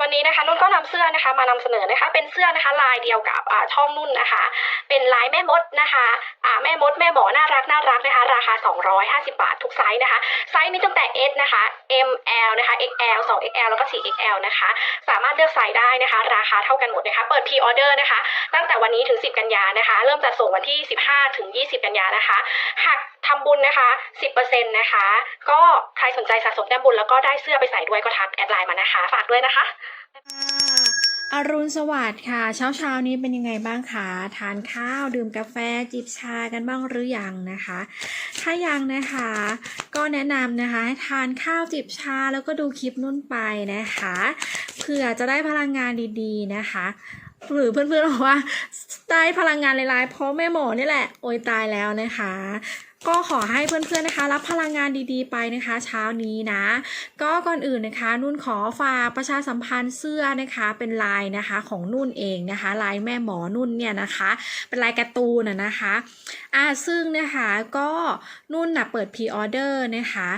วันนี้นะคะนุ่นก็นำเสื้อนะคะมานำเสนอนะคะ เป็นเสื้อนะคะลายเดียวกับช่องนุ่นนะคะ เป็นลายแม่มดนะคะแม่มดแม่หมอน่ารักน่ารักนะคะ ราคา 250 บาททุกไซส์นะคะ ไซส์มีตั้งแต่ S นะคะ M L นะคะ XL 2XL แล้วก็ 4XL นะคะ สามารถเลือกไซส์ได้นะคะ ราคาเท่ากันหมดนะคะ เปิดพรีออเดอร์นะคะ ตั้งแต่วันนี้ถึง 10 กันยานะคะ เริ่มจัดส่งวันที่ 15 ถึง 20 กันยานะคะหากทำบุญนะคะ 10%นะคะ ก็ใครสนใจสะสมแต้มบุญแล้วก็ได้เสื้อไปใส่ด้วยก็ทักแอดไลน์มานะคะ ฝากด้วยนะคะอรุณสวัสดิ์ค่ะ เช้าเช้านี้เป็นยังไงบ้างคะทานข้าวดื่มกาแฟจิบชากันบ้างหรือยังนะคะ ถ้ายังนะคะ ก็แนะนำนะคะให้ทานข้าวจิบชาแล้วก็ดูคลิปนุ่นไปนะคะเผื่อจะได้พลังงานดีๆนะคะหรือเพื่อนๆบอกว่าได้พลังงานหลายๆเพราะแม่หมอนี่แหละ โอยตายแล้วนะคะ ก็ขอให้เพื่อนๆนะคะ รับพลังงานดีๆไปนะคะ เช้านี้นะ ก็ก่อนอื่นนะคะ นุ่นขอฝากประชาสัมพันธ์เสื้อนะคะ เป็นลายนะคะของนุ่นเองนะคะลายแม่หมอนุ่นเนี่ยนะคะ เป็นลายการ์ตูนอะนะคะอ่าซึ่งนะคะก็นุ่นนะเปิดพรีออเดอร์นะคะ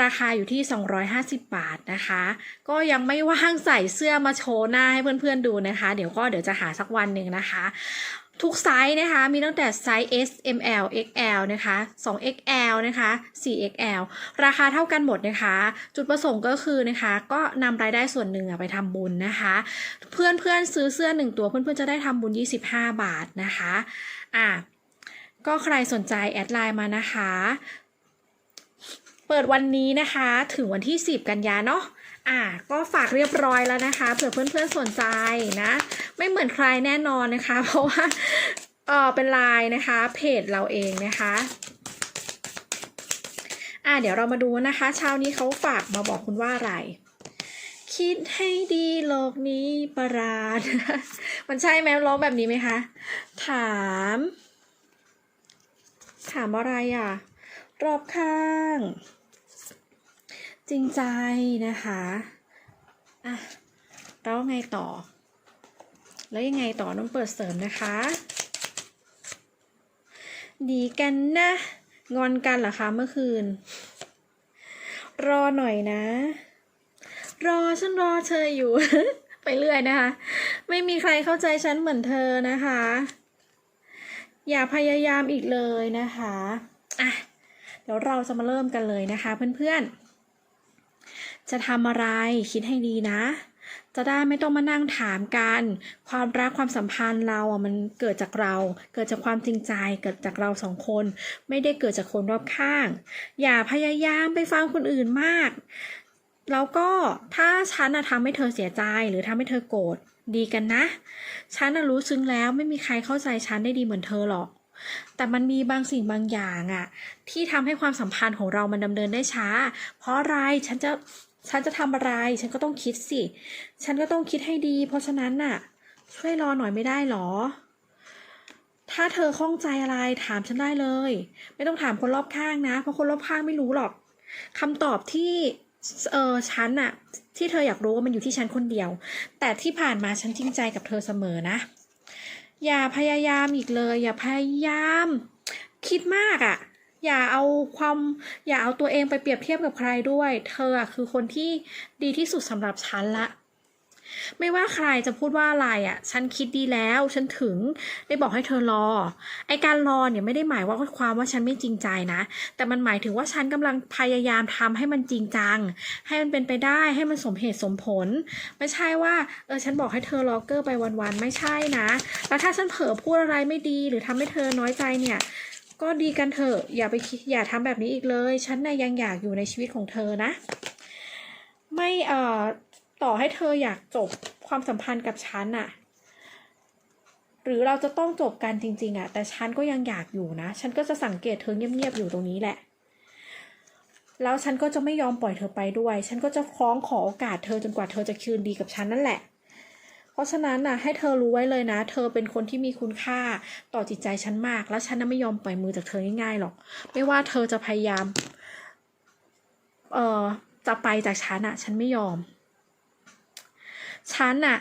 ราคาอยู่ที่ 250 บาทนะคะ ก็ยังไม่ว่างใส่เสื้อมาโชว์หน้าให้เพื่อนๆดูนะคะ เดี๋ยวก็เดี๋ยวจะหาสักวันหนึ่งนะคะ ทุกไซส์นะคะ มีตั้งแต่ไซส์ S M L X L นะคะ2 XL นะคะ4 XL ราคาเท่ากันหมดนะคะ จุดประสงค์ก็คือนะคะ ก็นำรายได้ส่วนหนึ่งไปทำบุญนะคะ เพื่อนเพื่อนซื้อเสื้อหนึ่งตัวเพื่อนเพื่อนจะได้ทำบุญ 25 บาทนะคะอะก็ใครสนใจแอดไลน์มานะคะ เปิดวันนี้นะคะถึงวันที่ 10 กันยาเนาะ อะก็ฝากเรียบร้อยแล้วนะคะเผื่อเพื่อนๆสนใจนะ ไม่เหมือนใครแน่นอนนะคะ เพราะว่าเออเป็นไลน์นะคะเพจเราเองนะคะอะเดี๋ยวเรามาดูนะคะเช้านี้เขาฝากมาบอกคุณว่าอะไร คิดให้ดีโลกนี้ประหลาด มันใช่ไหมร้องแบบนี้ไหมคะ ถาม ถามอะไรอะ รอบข้าง จริงใจนะคะอะแล้วไงต่อ แล้วยังไงต่อต้องเปิดเสริมนะคะดีกันนะ งอนกันเหรอคะเมื่อคืน รอหน่อยนะ รอฉันรอเธออยู่ ไปเรื่อยนะคะ ไม่มีใครเข้าใจฉันเหมือนเธอนะคะ อย่าพยายามอีกเลยนะคะอะเดี๋ยวเราจะมาเริ่มกันเลยนะคะเพื่อนๆ จะทำอะไรคิดให้ดีนะ จะได้ไม่ต้องมานั่งถามกัน ความรักความสัมพันธ์เราอะมันเกิดจากเรา เกิดจากความจริงใจ เกิดจากเราสองคน ไม่ได้เกิดจากคนรอบข้าง อย่าพยายามไปฟังคนอื่นมาก แล้วก็ถ้าฉันน่ะทำให้เธอเสียใจหรือทำให้เธอโกรธดีกันนะ ฉันน่ะรู้ซึ้งแล้วไม่มีใครเข้าใจฉันได้ดีเหมือนเธอหรอกแต่มันมีบางสิ่งบางอย่างอะที่ทำให้ความสัมพันธ์ของเรามันดำเนินได้ช้า เพราะอะไรฉันจะ ฉันจะทำอะไร ฉันก็ต้องคิดสิ ฉันก็ต้องคิดให้ดี เพราะฉะนั้นน่ะ ช่วยรอหน่อยไม่ได้หรอ ถ้าเธอข้องใจอะไรถามฉันได้เลย ไม่ต้องถามคนรอบข้างนะ เพราะคนรอบข้างไม่รู้หรอกคำตอบที่เออฉันอะที่เธออยากรู้ว่ามันอยู่ที่ฉันคนเดียว แต่ที่ผ่านมาฉันจริงใจกับเธอเสมอนะ อย่าพยายามอีกเลย อย่าพยายาม คิดมากอะ่ะ อย่าเอาความอย่าเอาตัวเองไปเปรียบเทียบกับใครด้วย เธอคือคนที่ดีที่สุดสำหรับฉันละ ไม่ว่าใครจะพูดว่าอะไรอะ่ะ ฉันคิดดีแล้ว ฉันถึงได้บอกให้เธอรอ ไอการรอเนี่ยไม่ได้หมายว่าความว่าฉันไม่จริงใจนะ แต่มันหมายถึงว่าฉันกำลังพยายามทำให้มันจริงจัง ให้มันเป็นไปได้ ให้มันสมเหตุสมผล ไม่ใช่ว่าเออฉันบอกให้เธอรอเกอร์ไปวันๆ ไม่ใช่นะ แล้วถ้าฉันเผลอพูดอะไรไม่ดีหรือทำให้เธอน้อยใจเนี่ย ก็ดีกันเถอะอย่าไปอย่าทำแบบนี้อีกเลย ฉันน่ะยังอยากอยู่ในชีวิตของเธอนะ ไม่เอ่อต่อให้เธออยากจบความสัมพันธ์กับฉันอะหรือเราจะต้องจบกันจริง ๆอะแต่ฉันก็ยังอยากอยู่นะ ฉันก็จะสังเกตเธอเงียบๆอยู่ตรงนี้แหละ แล้วฉันก็จะไม่ยอมปล่อยเธอไปด้วย ฉันก็จะคล้องขอโอกาสเธอจนกว่าเธอจะคืนดีกับฉันนั่นแหละ ราะฉะนั้นน่ะให้เธอรู้ไว้เลยนะ เธอเป็นคนที่มีคุณค่าต่อจิตใจฉันมาก แล้วฉันน่ะไม่ยอมปล่อยมือจากเธอง่ายๆหรอก ไม่ว่าเธอจะพยายาม เอ่อจะไปจากฉันอะฉันไม่ยอม ฉันอะ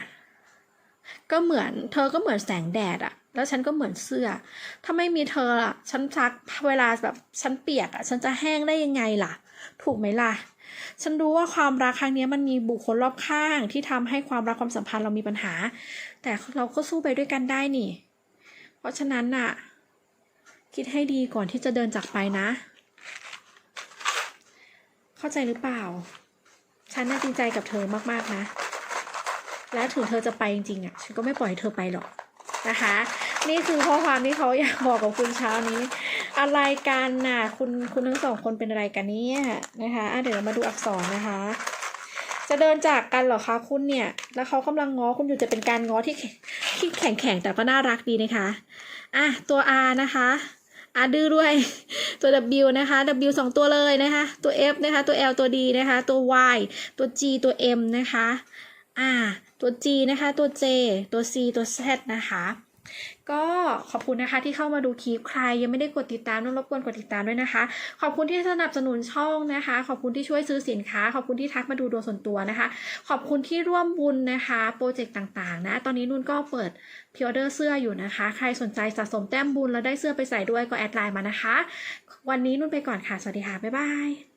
ก็เหมือน เธอก็เหมือนแสงแดดอะแล้วฉันก็เหมือนเสื้อ ถ้าไม่มีเธออะฉันซักเวลาแบบฉันเปียกอะฉันจะแห้งได้ยังไงล่ะ ถูกไหมล่ะ ฉันรู้ว่าความรักครั้งนี้มันมีบุคคลรอบข้างที่ทำให้ความรักความสัมพันธ์เรามีปัญหา แต่เราก็สู้ไปด้วยกันได้นี่ เพราะฉะนั้นน่ะ คิดให้ดีก่อนที่จะเดินจากไปนะ เข้าใจหรือเปล่า ฉันน่าจริงใจกับเธอมากๆนะ และถึงเธอจะไปจริงๆอะ ฉันก็ไม่ปล่อยให้เธอไปหรอกนะคะ นี่คือข้อความที่เขาอยากบอกกับคุณเช้านี้ อะไรกันน่ะคุณคุณทั้งสองคนเป็นอะไรกันเนี่ยนะคะอะเดี๋ยวเรามาดูอักษรนะคะ จะเดินจากกันเหรอคะคุณเนี่ย แล้วเขากำลังง้อคุณอยู่จะเป็นการง้อที่ที่แข็งแข็งแต่ก็น่ารักดีนะคะอะตัว R นะคะ R ดื้อด้วย ตัว W นะคะ W สองตัวเลยนะคะ ตัว F นะคะ ตัว L ตัว D นะคะ ตัว Y ตัว G ตัว M นะคะ อ่า ตัว G นะคะ ตัว J ตัว C ตัว Z นะคะ ก็ขอบคุณนะคะที่เข้ามาดูคลิปใคร ยังไม่ได้กดติดตามต้องรบกวนกดติดตามด้วยนะคะ ขอบคุณที่สนับสนุนช่องนะคะ ขอบคุณที่ช่วยซื้อสินค้า ขอบคุณที่ทักมาดูโดยส่วนตัวนะคะ ขอบคุณที่ร่วมบุญนะคะโปรเจกต์ต่างๆนะ ตอนนี้นุ่นก็เปิดพิออเดอร์เสื้ออยู่นะคะ ใครสนใจสะสมแต้มบุญแล้วได้เสื้อไปใส่ด้วยก็แอดไลน์มานะคะ วันนี้นุ่นไปก่อนค่ะ สวัสดีค่ะ บ๊ายบาย